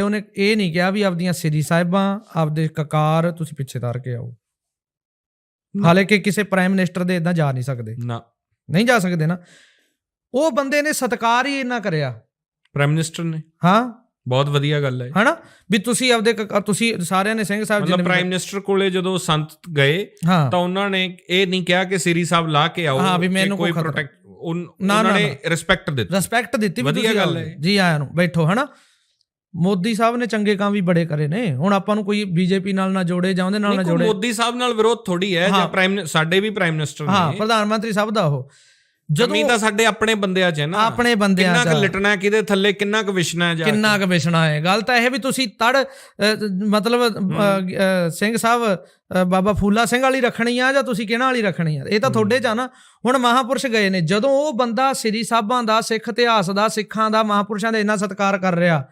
ਉਹਨੇ ਇਹ ਨਹੀਂ ਕਿਹਾ ਵੀ ਆਪਦੀਆਂ ਸ੍ਰੀ ਸਾਹਿਬਾਂ ਆਪਦੇ ਕਕਾਰ ਤੁਸੀਂ ਪਿੱਛੇ ਤਾਰ ਕੇ ਆਓ। ਹਾਲੇ ਕਿ ਕਿਸੇ ਪ੍ਰਾਈਮ ਮਿਨਿਸਟਰ ਦੇ ਇਦਾਂ ਜਾ ਨਹੀਂ ਸਕਦੇ। ਨਾ। ਨਹੀਂ ਜਾ ਸਕਦੇ ਨਾ। ਉਹ ਬੰਦੇ ਨੇ ਸਤਕਾਰ ਹੀ ਇੰਨਾ ਕਰਿਆ। ਪ੍ਰਾਈਮ ਮਿਨਿਸਟਰ ਨੇ। ਹਾਂ। ਬਹੁਤ ਵਧੀਆ ਗੱਲ ਹੈ। ਹਨਾ? ਵੀ ਤੁਸੀਂ ਆਪਦੇ ਤੁਸੀਂ ਸਾਰਿਆਂ ਨੇ ਸਿੰਘ ਸਾਹਿਬ ਜੀ ਮਤਲਬ ਨੇ ਪ੍ਰਾਈਮ ਮਿਨਿਸਟਰ ਕੋਲੇ ਜਦੋਂ ਸੰਤ ਗਏ ਤਾਂ ਉਹਨਾਂ ਨੇ ਇਹ ਨਹੀਂ ਕਿਹਾ ਕਿ ਸ੍ਰੀ ਸਾਹਿਬ ਲਾ ਕੇ ਆਓ ਹਾਂ, ਵੀ ਮੈਨੂੰ ਕੋਈ ਪ੍ਰੋਟੈਕਟ ਉਹਨਾਂ ਨਾ, ਰਿਸਪੈਕਟ ਦਿੱਤੀ। ਰਿਸਪੈਕਟ ਦਿੱਤੀ ਵਧੀਆ ਗੱਲ। ਹੈ। ਜੀ ਆਇਆਂ ਨੂੰ ਬੈਠੋ ਹਨਾ? ਮੋਦੀ ਸਾਹਿਬ ਨੇ ਚੰਗੇ ਕੰਮ ਵੀ ਬੜੇ ਕਰੇ ਨੇ। ਹੁਣ ਆਪਾਂ ਨੂੰ ਕੋਈ ਬੀਜੇਪੀ ਨਾਲ ਨਾ ਜੋੜੇ ਜਾਂ ਉਹਦੇ ਨਾਲ ਨਾ ਜੋੜੇ। ਮੋਦੀ ਸਾਹਿਬ ਨਾਲ ਵਿਰੋਧ ਥੋੜੀ ਹੈ ਜਾਂ ਹਾਂ। ਪ੍ਰਾਈਮ ਸਾਡੇ ਵੀ ਪ੍ਰਾਈਮ ਮਿਨਿਸਟਰ ਹਾਂ ਨੇ। ਪ੍ਰਧਾਨ ਮੰਤਰੀ ਸਾਹਿਬ ਦਾ ਉਹ। ਜਦੋਂ ਤਾਂ ਸਾਡੇ ਆਪਣੇ ਬੰਦਿਆਂ 'ਚ ਹੈ ਨਾ। ਆਪਣੇ ਬੰਦਿਆਂ ਕਿੰਨਾ ਕੁ ਚ ਲਿਟਣਾ ਕਿਹਦੇ ਥੱਲੇ ਕਿੰਨਾ ਕੁ ਵਿਛਣਾ ਹੈ। ਕਿੰਨਾ ਕੁ ਵਿਛਣਾ ਹੈ। ਗੱਲ ਤਾਂ ਇਹ ਵੀ ਤੁਸੀਂ ਤੜ ਮਤਲਬ ਸਿੰਘ ਸਾਹਿਬ ਬਾਬਾ ਫੂਲਾ ਸਿੰਘ ਵਾਲੀ ਰੱਖਣੀ ਆ ਜਾਂ ਤੁਸੀਂ ਕਿਹਨਾਂ ਵਾਲੀ ਰੱਖਣੀ ਆ? ਇਹ ਤਾਂ ਤੁਹਾਡੇ ਚ ਆ ਨਾ। ਹੁਣ ਮਹਾਪੁਰਸ਼ ਗਏ ਨੇ। ਜਦੋਂ ਉਹ ਬੰਦਾ ਸ੍ਰੀ ਸਾਹਿਬਾਂ ਦਾ ਸਿੱਖ ਇਤਿਹਾਸ ਦਾ ਸਿੱਖਾਂ ਦਾ ਮਹਾਪੁਰਸ਼ਾਂ ਦਾ ਇੰਨਾ ਸਤਿਕਾਰ ਕਰ ਰਿਹਾ